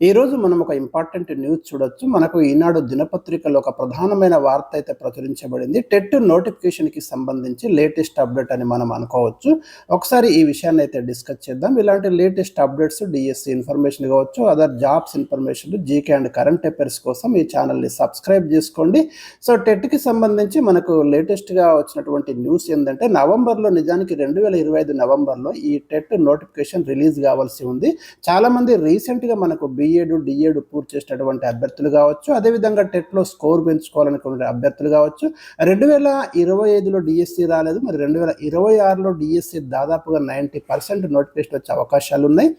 ఈరోజు మనం ఒక ఇంపార్టెంట్ న్యూస్ చూడొచ్చు. మనకు ఈనాడు దినపత్రికలో ఒక ప్రధానమైన వార్త అయితే ప్రచురించబడింది. టెట్ నోటిఫికేషన్కి సంబంధించి లేటెస్ట్ అప్డేట్ అని మనం అనుకోవచ్చు. ఒకసారి ఈ విషయాన్ని అయితే డిస్కస్ చేద్దాం. ఇలాంటి లేటెస్ట్ అప్డేట్స్ డిఎస్సి ఇన్ఫర్మేషన్ కావచ్చు other jobs information GK and current affairs కోసం ఈ ఛానల్ని సబ్స్క్రైబ్ చేసుకోండి. సో టెట్కి సంబంధించి మనకు లేటెస్ట్గా వచ్చినటువంటి న్యూస్ ఏంటంటే నవంబర్లో నిజానికి రెండు వేల ఇరవై ఐదు నవంబర్లో ఈ టెట్ నోటిఫికేషన్ రిలీజ్ కావాల్సి ఉంది. చాలామంది రీసెంట్గా మనకు బిఎడ్ డిఏడు పూర్తి చేసినటువంటి అభ్యర్థులు కావచ్చు అదేవిధంగా టెట్లో స్కోర్ పెంచుకోవాలనుకునే అభ్యర్థులు కావచ్చు. రెండు వేల ఇరవై ఐదులో డిఎస్సి రాలేదు మరి రెండు వేల ఇరవై ఆరులో డిఎస్సి దాదాపుగా నైంటీ పర్సెంట్ నోటిఫికేషన్ వచ్చే అవకాశాలు ఉన్నాయి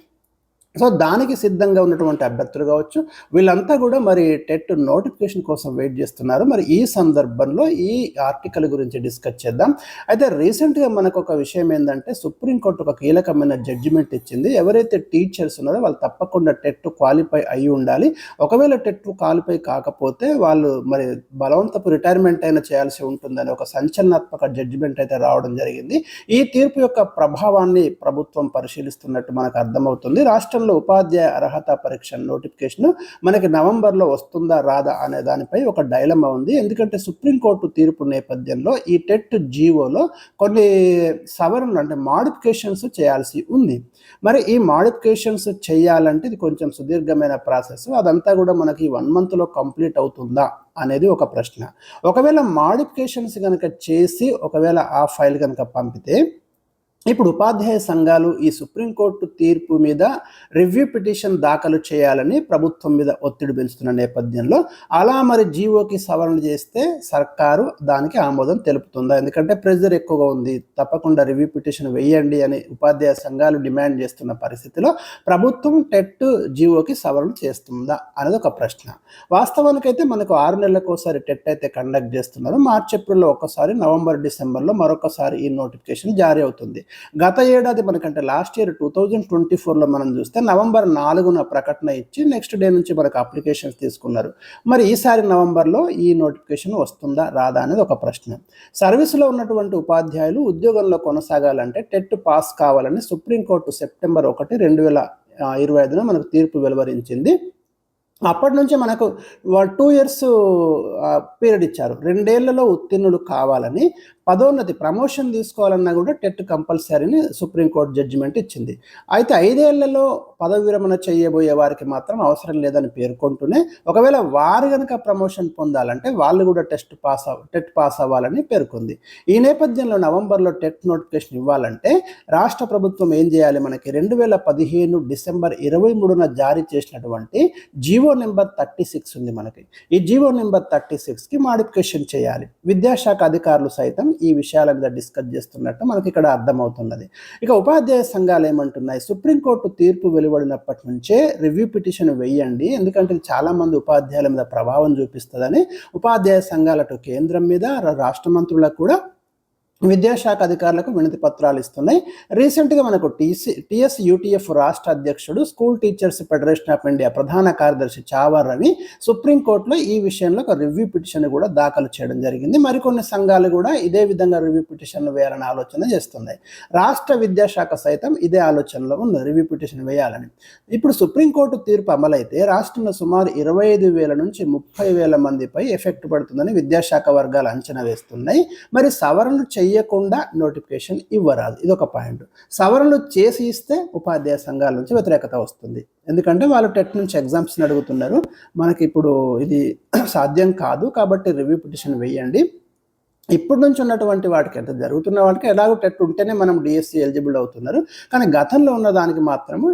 సో దానికి సిద్ధంగా ఉన్నటువంటి అభ్యర్థులు కావచ్చు వీళ్ళంతా కూడా మరి టెట్ నోటిఫికేషన్ కోసం వెయిట్ చేస్తున్నారు. మరి ఈ సందర్భంలో ఈ ఆర్టికల్ గురించి డిస్కస్ చేద్దాం. అయితే రీసెంట్గా మనకు ఒక విషయం ఏంటంటే సుప్రీంకోర్టు ఒక కీలకమైన జడ్జిమెంట్ ఇచ్చింది. ఎవరైతే టీచర్స్ ఉన్నారో వాళ్ళు తప్పకుండా టెట్ క్వాలిఫై అయి ఉండాలి. ఒకవేళ టెట్ క్వాలిఫై కాకపోతే వాళ్ళు మరి బలవంతపు రిటైర్మెంట్ అయినా చేయాల్సి ఉంటుందని ఒక సంచలనాత్మక జడ్జిమెంట్ అయితే రావడం జరిగింది. ఈ తీర్పు యొక్క ప్రభావాన్ని ప్రభుత్వం పరిశీలిస్తున్నట్టు మనకు అర్థమవుతుంది. రాష్ట్రం రాష్ట్రంలో ఉపాధ్యాయ అర్హత పరీక్ష నోటిఫికేషన్ మనకి నవంబర్లో వస్తుందా రాదా అనే దానిపై ఒక డైలమా ఉంది. ఎందుకంటే సుప్రీంకోర్టు తీర్పు నేపథ్యంలో ఈ టెట్ జీవోలో కొన్ని సవరణలు అంటే మాడిఫికేషన్స్ చేయాల్సి ఉంది. మరి ఈ మాడిఫికేషన్స్ చేయాలంటే ఇది కొంచెం సుదీర్ఘమైన ప్రాసెస్. అదంతా కూడా మనకి వన్ మంత్లో కంప్లీట్ అవుతుందా అనేది ఒక ప్రశ్న. ఒకవేళ మాడిఫికేషన్స్ కనుక చేసి ఒకవేళ ఆ ఫైల్ కనుక పంపితే ఇప్పుడు ఉపాధ్యాయ సంఘాలు ఈ సుప్రీంకోర్టు తీర్పు మీద రివ్యూ పిటిషన్ దాఖలు చేయాలని ప్రభుత్వం మీద ఒత్తిడి పెంచుతున్న నేపథ్యంలో అలా మరి జీవోకి సవరణ చేస్తే సర్కారు దానికి ఆమోదం తెలుపుతుందా? ఎందుకంటే ప్రెజర్ ఎక్కువగా ఉంది. తప్పకుండా రివ్యూ పిటిషన్ వేయండి అని ఉపాధ్యాయ సంఘాలు డిమాండ్ చేస్తున్న పరిస్థితిలో ప్రభుత్వం టెట్ జీవోకి సవరణ చేస్తుందా అనేది ఒక ప్రశ్న. వాస్తవానికైతే మనకు ఆరు నెలలకు ఒకసారి టెట్ అయితే కండక్ట్ చేస్తున్నారు. మార్చి ఏప్రిల్లో ఒకసారి నవంబర్ డిసెంబర్లో మరొకసారి ఈ నోటిఫికేషన్ జారీ అవుతుంది. గత ఏడాది మనకంటే last year two thousand twenty ఫోర్లో మనం చూస్తే నవంబర్ నాలుగున ప్రకటన ఇచ్చి నెక్స్ట్ డే నుంచి మనకు అప్లికేషన్స్ తీసుకున్నారు. మరి ఈసారి నవంబర్లో ఈ నోటిఫికేషన్ వస్తుందా రాదా అనేది ఒక ప్రశ్న. సర్వీసులో ఉన్నటువంటి ఉపాధ్యాయులు ఉద్యోగంలో కొనసాగాలంటే టెట్ పాస్ కావాలని సుప్రీంకోర్టు సెప్టెంబర్ ఒకటి రెండు వేల ఇరవై ఐదున మనకు తీర్పు వెలువరించింది. అప్పటి నుంచి మనకు టూ ఇయర్స్ పీరియడ్ ఇచ్చారు. రెండేళ్ళలో ఉత్తీర్ణులు కావాలని పదోన్నతి ప్రమోషన్ తీసుకోవాలన్నా కూడా టెట్ కంపల్సరీని సుప్రీంకోర్టు జడ్జిమెంట్ ఇచ్చింది. అయితే ఐదేళ్ళలో పదవి విరమణ చేయబోయే వారికి మాత్రం అవసరం లేదని పేర్కొంటూనే ఒకవేళ వారు కనుక ప్రమోషన్ పొందాలంటే వాళ్ళు కూడా టెస్ట్ పాస్ అవ టెట్ పాస్ అవ్వాలని పేర్కొంది. ఈ నేపథ్యంలో నవంబర్లో టెట్ నోటిఫికేషన్ ఇవ్వాలంటే రాష్ట్ర ప్రభుత్వం ఏం చేయాలి? మనకి రెండు వేల పదిహేను డిసెంబర్ ఇరవై మూడున జారీ చేసినటువంటి జీవో నెంబర్ థర్టీ సిక్స్ ఉంది మనకి. ఈ జీవో నెంబర్ థర్టీ సిక్స్కి మాడిఫికేషన్ చేయాలి. విద్యాశాఖ అధికారులు సైతం ఈ విషయాల మీద డిస్కస్ చేస్తున్నట్టు మనకి ఇక్కడ అర్థమవుతున్నది. ఇక ఉపాధ్యాయ సంఘాలు ఏమంటున్నాయి? సుప్రీంకోర్టు తీర్పు వెలువడినప్పటి నుంచే రివ్యూ పిటిషన్ వేయండి. ఎందుకంటే చాలామంది ఉపాధ్యాయుల మీద ప్రభావం చూపిస్తుందని ఉపాధ్యాయ సంఘాలటు కేంద్రం మీద రాష్ట్ర మంత్రులకు కూడా విద్యాశాఖ అధికారులకు వినతి పత్రాలు ఇస్తున్నాయి. రీసెంట్గా మనకు టీసీ టిఎస్ యూటీఎఫ్ రాష్ట్ర అధ్యక్షుడు school teachers federation of India ప్రధాన కార్యదర్శి చావర్ రవి సుప్రీంకోర్టులో ఈ విషయంలో ఒక రివ్యూ పిటిషన్ కూడా దాఖలు చేయడం జరిగింది. మరికొన్ని సంఘాలు కూడా ఇదే విధంగా రివ్యూ పిటిషన్లు వేయాలని ఆలోచన చేస్తున్నాయి. రాష్ట్ర విద్యాశాఖ సైతం ఇదే ఆలోచనలో ఉంది రివ్యూ పిటిషన్ వేయాలని. ఇప్పుడు సుప్రీంకోర్టు తీర్పు అమలైతే రాష్ట్రంలో సుమారు ఇరవై ఐదు వేల నుంచి ముప్పై వేల మందిపై ఎఫెక్ట్ పడుతుందని విద్యాశాఖ వర్గాలు అంచనా వేస్తున్నాయి. మరి సవరణలు చెయ్యకుండా నోటిఫికేషన్ ఇవ్వరాదు. ఇది ఒక పాయింట్. సవరణలు చేసి ఇస్తే ఉపాధ్యాయ సంఘాల నుంచి వ్యతిరేకత వస్తుంది. ఎందుకంటే వాళ్ళు టెట్ నుంచి ఎగ్జామ్స్ని అడుగుతున్నారు. మనకి ఇప్పుడు ఇది సాధ్యం కాదు కాబట్టి రివ్యూ పిటిషన్ వేయండి. ఇప్పటి నుంచి ఉన్నటువంటి వాటికి అంటే జరుగుతున్న వాటికి ఎలాగో టెట్ ఉంటేనే మనం డిఎస్సి ఎలిజిబుల్ అవుతున్నారు. కానీ గతంలో ఉన్న దానికి మాత్రము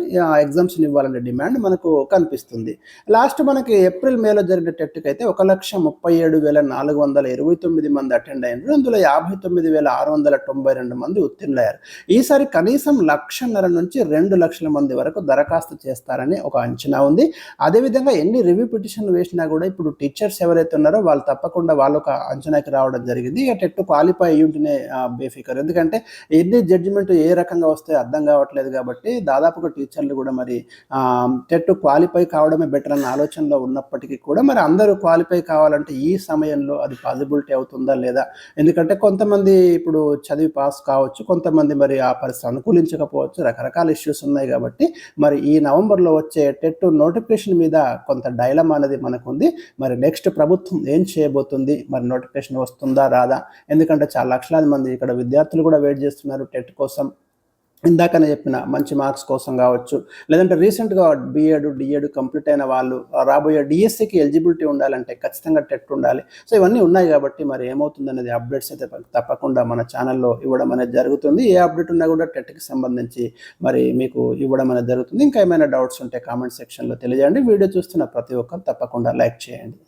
ఎగ్జామ్స్ ఇవ్వాలనే డిమాండ్ మనకు కనిపిస్తుంది. లాస్ట్ మనకి ఏప్రిల్ మేలో జరిగిన టెట్కి అయితే ఒక లక్ష ముప్పై ఏడు వేల నాలుగు వందల ఇరవై తొమ్మిది మంది అటెండ్ అయినారు. అందులో యాభై తొమ్మిది వేల ఆరు వందల తొంభై రెండు మంది ఉత్తీర్ణులయ్యారు ఈసారి కనీసం లక్షన్నర నుంచి రెండు లక్షల మంది వరకు దరఖాస్తు చేస్తారని ఒక అంచనా ఉంది. అదేవిధంగా ఎన్ని రివ్యూ పిటిషన్లు వేసినా కూడా ఇప్పుడు టీచర్స్ ఎవరైతే ఉన్నారో వాళ్ళు తప్పకుండా వాళ్ళు ఒక అంచనాకి రావడం జరిగింది. జరిగింది టెట్ క్వాలిఫై అయ్యి ఉంటేనే బేఫికర్. ఎందుకంటే ఎన్ని జడ్జిమెంట్ ఏ రకంగా వస్తే అర్థం కావట్లేదు కాబట్టి దాదాపుగా టీచర్లు కూడా మరి టెట్ క్వాలిఫై కావడమే బెటర్ అన్న ఆలోచనలో ఉన్నప్పటికీ కూడా మరి అందరూ క్వాలిఫై కావాలంటే ఈ సమయంలో అది పాసిబిలిటీ అవుతుందా లేదా? ఎందుకంటే కొంతమంది ఇప్పుడు చదివి పాస్ కావచ్చు కొంతమంది మరి ఆ పరిస్థితి అనుకూలించకపోవచ్చు రకరకాల ఇష్యూస్ ఉన్నాయి కాబట్టి మరి ఈ నవంబర్లో వచ్చే టెట్ నోటిఫికేషన్ మీద కొంత డైలమ్ అనేది మనకు ఉంది మరి నెక్స్ట్ ప్రభుత్వం ఏం చేయబోతుంది? మరి నోటిఫికేషన్ వస్తుందా రాదా? ఎందుకంటే చాలా లక్షలాది మంది ఇక్కడ విద్యార్థులు కూడా వెయిట్ చేస్తున్నారు టెట్ కోసం. ఇందాకనే చెప్పిన మంచి మార్క్స్ కోసం కావచ్చు. లేదంటే రీసెంట్గా బీఎడ్ డిఎడ్ కంప్లీట్ అయిన వాళ్ళు రాబోయే డిఎస్సికి ఎలిజిబిలిటీ ఉండాలంటే ఖచ్చితంగా టెట్ ఉండాలి. సో ఇవన్నీ ఉన్నాయి కాబట్టి మరి ఏమవుతుంది అనేది అప్డేట్స్ అయితే తప్పకుండా మన ఛానల్లో ఇవ్వడం అనేది జరుగుతుంది. ఏ అప్డేట్ ఉన్నా కూడా టెట్కి సంబంధించి మరి మీకు ఇవ్వడం అనేది జరుగుతుంది. ఇంకా ఏమైనా డౌట్స్ ఉంటే కామెంట్ సెక్షన్లో తెలియజేయండి. వీడియో చూస్తున్న ప్రతి ఒక్కరు తప్పకుండా లైక్ చేయండి.